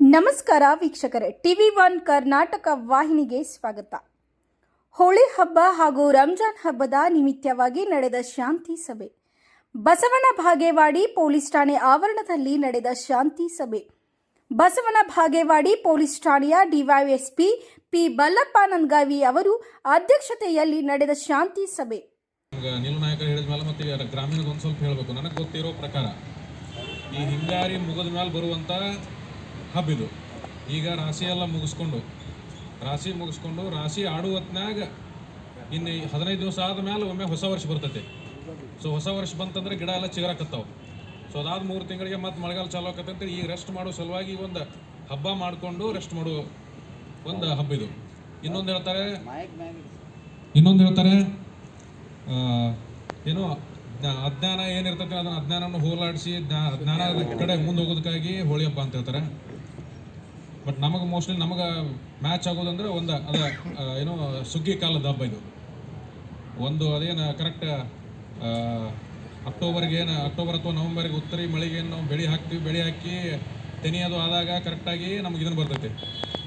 ನಮಸ್ಕಾರ ವೀಕ್ಷಕರೇ, TV one Karnataka ವಾಹಿನಿಗೆ ಸ್ವಾಗತ. ಹೋಳಿ ಹಬ್ಬ ಹಾಗೂ ರಂಜಾನ್ ಹಬ್ಬದ ನಿಮಿತ್ತವಾಗಿ ನಡೆದ ಶಾಂತಿ ಸಭೆ. ಬಸವನ ಭಾಗೇವಾಡಿ ಪೊಲೀಸ್ ಠಾಣೆ ಆವರಣದಲ್ಲಿ ನಡೆದ ಶಾಂತಿ ಸಭೆ. ಬಸವನ ಭಾಗೇವಾಡಿ ಪೊಲೀಸ್ ಠಾಣೆಯ ಡಿವೈಎಸ್ಪಿ ಪಿ ಬಲ್ಲಪ್ಪ ಗಾವಿ ಅವರು ಅಧ್ಯಕ್ಷತೆಯಲ್ಲಿ ನಡೆದ ಶಾಂತಿ ಸಭೆ. ಪ್ರಕಾರ ಈ ಹಿಂಗಾರಿ ಮುಗಿದ ಮೇಲೆ ಬರುವಂಥ ಹಬ್ಬ ಇದು ಈಗ ರಾಶಿ ಎಲ್ಲ ಮುಗಿಸ್ಕೊಂಡು, ರಾಶಿ ಮುಗಿಸ್ಕೊಂಡು, ರಾಶಿ ಆಡುವ ಹೊತ್ನಾಗ ಇನ್ನು ಹದಿನೈದು ದಿವಸ ಆದ್ಮೇಲೆ ಒಮ್ಮೆ ಹೊಸ ವರ್ಷ ಬರ್ತೈತಿ. ಸೊ ಹೊಸ ವರ್ಷ ಬಂತಂದ್ರೆ ಗಿಡ ಎಲ್ಲ ಚಿಗರಾಕತ್ತಾವೆ. ಸೊ ಅದಾದ ಮೂರು ತಿಂಗಳಿಗೆ ಮತ್ತೆ ಮಳೆಗಾಲ ಚಾಲು ಈ ಈಗ ರೆಸ್ಟ್ ಮಾಡೋ ಸಲುವಾಗಿ ಒಂದು ಹಬ್ಬ ಮಾಡಿಕೊಂಡು ರೆಸ್ಟ್ ಮಾಡೋ ಒಂದು ಹಬ್ಬ ಇದು. ಇನ್ನೊಂದು ಹೇಳ್ತಾರೆ ಇನ್ನೊಂದು ಹೇಳ್ತಾರೆ ಏನು ಜ್ಞಾ- ಅಜ್ಞಾನ ಏನಿರ್ತೈತೆ ಅದನ್ನ ಅಜ್ಞಾನವನ್ನು ಹೋಲಾಡಿಸಿ ಜ್ಞಾನದ ಕಡೆ ಮುಂದೆ ಹೋಗೋದಕ್ಕಾಗಿ ಹೋಳಿ ಹಬ್ಬ ಅಂತ ಹೇಳ್ತಾರೆ. ಬಟ್ ನಮಗೆ ಮೋಸ್ಟ್ಲಿ ನಮಗೆ ಮ್ಯಾಚ್ ಆಗೋದಂದ್ರೆ ಒಂದು, ಅದ ಏನೋ ಸುಗ್ಗಿ ಕಾಲದ ಹಬ್ಬ ಇದು. ಒಂದು ಅದೇನು ಕರೆಕ್ಟ್ ಅಕ್ಟೋಬರ್ಗೆ ಏನು ಅಕ್ಟೋಬರ್ ಅಥವಾ ನವಂಬರ್ಗೆ ಉತ್ತರಿ ಮಳೆಗೆ ಏನು ನಾವು ಬೆಳೆ ಹಾಕ್ತೀವಿ, ಬೆಳೆ ಹಾಕಿ ತೆನಿ ಅದು ಆದಾಗ ಕರೆಕ್ಟಾಗಿ ನಮ್ಗೆ ಇದನ್ನು ಬರ್ತೈತಿ.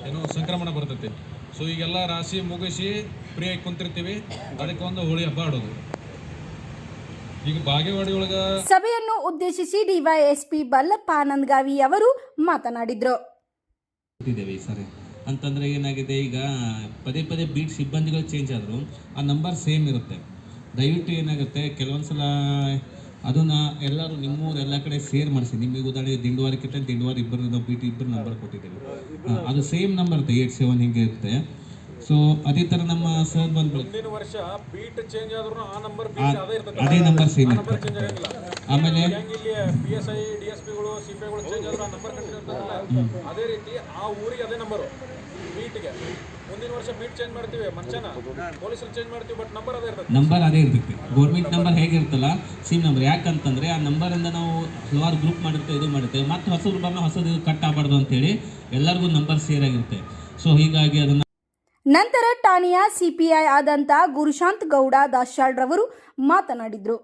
ಏನು ಸಂಕ್ರಮಣ ಬರ್ತೈತಿ. ಸೊ ಈಗೆಲ್ಲ ರಾಶಿ ಮುಗಿಸಿ ಫ್ರೀ ಆಗಿ ಕುಂತಿರ್ತೀವಿ. ಅದಕ್ಕೆ ಒಂದು ಹೋಳಿ ಹಬ್ಬ ಆಡೋದು. ಈಗ ಬಾಗೇವಾಡಿ ಸಭೆಯನ್ನು ಉದ್ದೇಶಿಸಿ ಡಿವೈಎಸ್ಪಿ ಬಲ್ಲಪ್ಪ ನಂದಗಾವಿ ಅವರು ಮಾತನಾಡಿದರು. ಕೊಟ್ಟಿದ್ದೇವೆ ಈ ಸರಿ. ಅಂತಂದರೆ ಏನಾಗಿದೆ ಈಗ ಪದೇ ಪದೇ ಬೀಟ್ ಸಿಬ್ಬಂದಿಗಳು ಚೇಂಜ್ ಆದರೂ ಆ ನಂಬರ್ ಸೇಮ್ ಇರುತ್ತೆ. ದಯವಿಟ್ಟು ಏನಾಗುತ್ತೆ ಕೆಲವೊಂದು ಸಲ ಅದನ್ನು ಎಲ್ಲರೂ ನಿಮ್ಮೂರು ಎಲ್ಲ ಕಡೆ ಸೇರ್ ಮಾಡಿಸಿ. ನಿಮಗೆ ಉದಾಹರಣೆ ದಿಂಡುವಾರಕ್ಕಿಂತ ದಿಂಡುವಾರ ಇಬ್ಬರು ನಾವು ಬೀಟ್ ಇಬ್ಬರು ನಂಬರ್ ಕೊಟ್ಟಿದ್ದೇವೆ. ಅದು ಸೇಮ್ ನಂಬರ್ ಇರುತ್ತೆ ಏಟ್ ಸೆವೆನ್ ಹಿಂಗೆ ಇರುತ್ತೆ. ಸೊ ಅದೇ ಥರ ನಮ್ಮ ಸರ್ ಬಂದ್ಬಿಟ್ಟು ಮುಂದಿನ ವರ್ಷ ಬೀಟ್ ಚೇಂಜ್ ಆದ್ರೂ ಆ ನಂಬರ್ ಅದೇ ನಂಬರ್ ಸೇಮ್ ಇರುತ್ತೆ. ಆಮೇಲೆ ಇಲ್ಲಿ P S I D S ಪಿಗಳು C P ಐಗಳು ಚೇಂಜ್ ಆದ್ರೂ ಆ ನಂಬರ್ ಕಂಟಿನ್ಯೂ ಅದೇ ರೀತಿ ಆ ಊರಿಗೆ ಅದೇ ನಂಬರು ಬೀಟ್ಗೆ ಮುಂದಿನ ವರ್ಷ ಬೀಟ್ ಚೇಂಜ್ ಮಾಡ್ತೀವಿ ಮನುಷ್ಯನ. ಪೊಲೀಸರು ಚೇಂಜ್ ಮಾಡ್ತೀವಿ ಬಟ್ ನಂಬರ್ ಅದೇ ಇರ್ತದೆ. ನಂಬರ್ ಅದೇ ಇರ್ತೈತಿ. ಗೌರ್ಮೆಂಟ್ ನಂಬರ್ ಹೇಗಿರ್ತಲ್ಲ ಸಿಮ್ ನಂಬರ್ ಯಾಕಂತಂದ್ರೆ ಆ ನಂಬರಿಂದ ನಾವು ಹಲವಾರು ಗ್ರೂಪ್ ಮಾಡಿರ್ತೇವೆ ಇದು ಮಾಡುತ್ತೆ ಮತ್ತೆ ಹೊಸ ಬಂದ ಹೊಸದು ಕಟ್ ಆಗಬಾರ್ದು ಅಂತೇಳಿ ಎಲ್ಲರಿಗೂ ನಂಬರ್ ಸೇರ್ ಆಗಿರುತ್ತೆ. ಸೊ ಹೀಗಾಗಿ ಅದನ್ನ ನಂತರ ಠಾಣೆಯ ಸಿಪಿಐ ಆದಂತ ಗುರುಶಾಂತ್ ಗೌಡ ದಾಶಾಳ್ರವರು ಮಾತನಾಡಿದರು.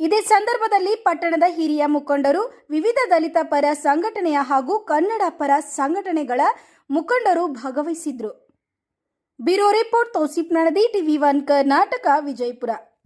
ಇದೇ ಸಂದರ್ಭದಲ್ಲಿ ಪಟ್ಟಣದ ಹಿರಿಯ ಮುಖಂಡರು, ವಿವಿಧ ದಲಿತ ಪರ ಸಂಘಟನೆಯ ಹಾಗೂ ಕನ್ನಡ ಪರ ಸಂಘಟನೆಗಳ ಮುಖಂಡರು ಭಾಗವಹಿಸಿದ್ರು. ಬ್ಯೂರೋ ರಿಪೋರ್ಟ್ ತೋಸಿಪ್ ನಳದಿ ಟಿವಿ ಒನ್ ಕರ್ನಾಟಕ, ವಿಜಯಪುರ.